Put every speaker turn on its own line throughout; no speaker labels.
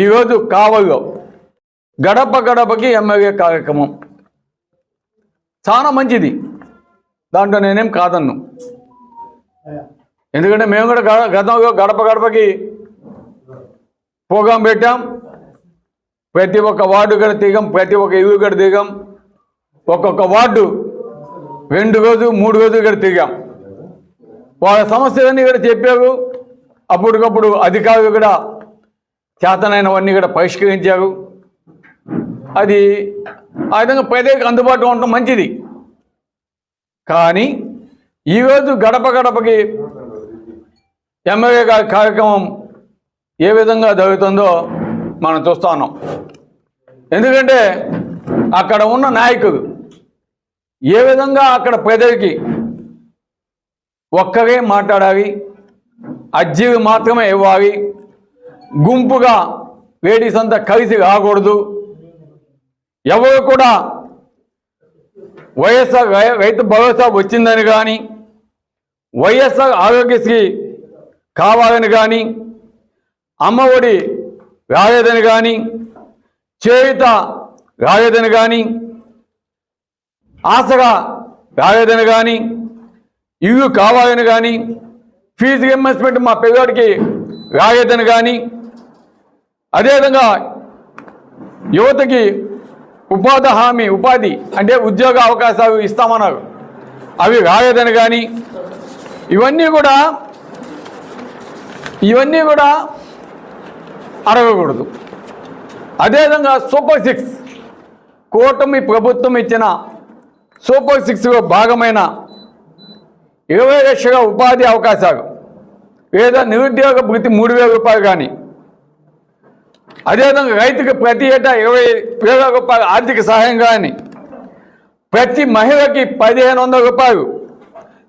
ఈరోజు కావల్లో గడప గడపకి ఎమ్మెల్యే కార్యక్రమం. చాలా మంచిది. దాంట్లో నేనేం కాదన్ను. ఎందుకంటే మేము కూడా గతంలో గడప గడపకి ప్రోగ్రాం పెట్టాం. ప్రతి ఒక్క వార్డు కూడా దిగాం ప్రతి ఒక్క ఇల్లు కూడా దిగాం ఒక్కొక్క వార్డు రెండు రోజు మూడు రోజులు కూడా తిరిగాం. వాళ్ళ సమస్యలన్నీ కూడా చెప్పారు. అప్పటికప్పుడు అధికారులు కూడా చేతనైనవన్నీ కూడా పరిష్కరించారు అది ఆ విధంగా ప్రజలకు అందుబాటులో ఉండటం మంచిది. కానీ ఈరోజు గడప గడపకి ఎమ్మెల్యే గారి కార్యక్రమం ఏ విధంగా జరుగుతుందో మనం చూస్తా ఉన్నాం. ఎందుకంటే అక్కడ ఉన్న నాయకులు ఏ విధంగా అక్కడ ప్రజలకి ఒక్కరే మాట్లాడాలి అర్జీలు మాత్రమే ఇవ్వాలి గుంపుగా లేడీస్ అంతా కలిసి రాకూడదు. ఎవరు కూడా వైఎస్ఆర్ రై- రైతు భరోసా వచ్చిందని కానీ వైఎస్ఆర్ ఆరోగ్యశ్రీ కావాలని కానీ అమ్మఒడి రాలేదని కానీ చేయుత రాలేదని కానీ ఆశగా రాలేదని కానీ ఇల్లు కావాలని కానీ ఫీజు రియంబర్స్మెంట్ మా పిల్లడికి రాలేదని కానీ అదేవిధంగా యువతకి ఉపాధి హామీ ఉపాధి అంటే ఉద్యోగ అవకాశాలు ఇస్తామన్నారు. అవి రాలేదని కానీ ఇవన్నీ కూడా ఇవన్నీ కూడా అడగకూడదు అదేవిధంగా సూపర్ సిక్స్ కూటమి ప్రభుత్వం ఇచ్చిన సూపర్ సిక్స్లో భాగమైన ఇరవై లక్షల ఉపాధి అవకాశాలు లేదా నిరుద్యోగ భృతి మూడు వేల రూపాయలు కానీ అదేవిధంగా రైతుకి ప్రతి ఏటా ఇరవై వేల రూపాయలు ఆర్థిక సహాయం కానీ ప్రతి మహిళకి పదిహేను వందల రూపాయలు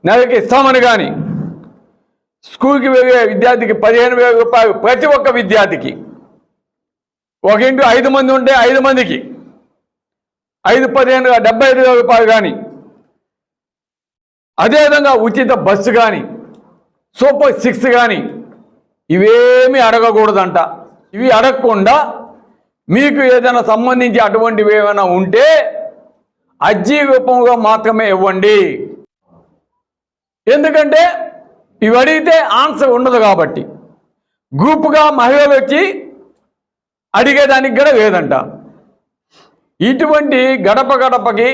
నెలకి ఇస్తామని కానీ స్కూల్కి వెళ్ళే విద్యార్థికి పదిహేను వేల రూపాయలు ప్రతి ఒక్క విద్యార్థికి. ఒక ఇంటి ఐదు మంది ఉంటే ఐదు మందికి. ఐదు పదిహేను డెబ్బై ఐదు వేల రూపాయలు కానీ అదేవిధంగా ఉచిత బస్సు కానీ సూపర్ సిక్స్ కానీ ఇవేమీ అడగకూడదంట. ఇవి అడగకుండా మీకు ఏదైనా సంబంధించి అటువంటివి ఏమైనా ఉంటే అజ్జీ రూపంలో మాత్రమే ఇవ్వండి. ఎందుకంటే ఇవి అడిగితే ఆన్సర్ ఉండదు కాబట్టి. గ్రూప్గా మహిళలు వచ్చి అడిగేదానికి కూడా లేదంట. ఇటువంటి గడప గడపకి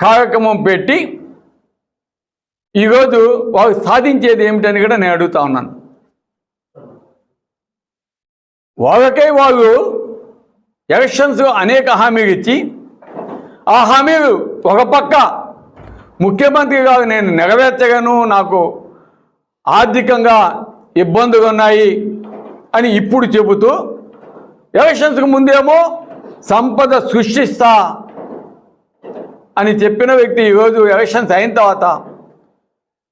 కార్యక్రమం పెట్టి ఈరోజు వారు సాధించేది ఏమిటని కూడా నేను అడుగుతా ఉన్నాను. వాళ్ళకై వాళ్ళు ఎలక్షన్స్ అనేక హామీలు ఇచ్చి ఆ హామీలు ఒక పక్క ముఖ్యమంత్రి గారు నేను నెరవేర్చగాను నాకు ఆర్థికంగా ఇబ్బందులు ఉన్నాయి అని ఇప్పుడు చెబుతూ ఎలక్షన్స్కి ముందేమో సంపద సృష్టిస్తా అని చెప్పిన వ్యక్తి ఈరోజు ఎలక్షన్స్ అయిన తర్వాత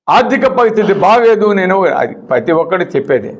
ఆర్థిక పరిస్థితి బాగలేదు నేను అది ప్రతి ఒక్కరు చెప్పేది.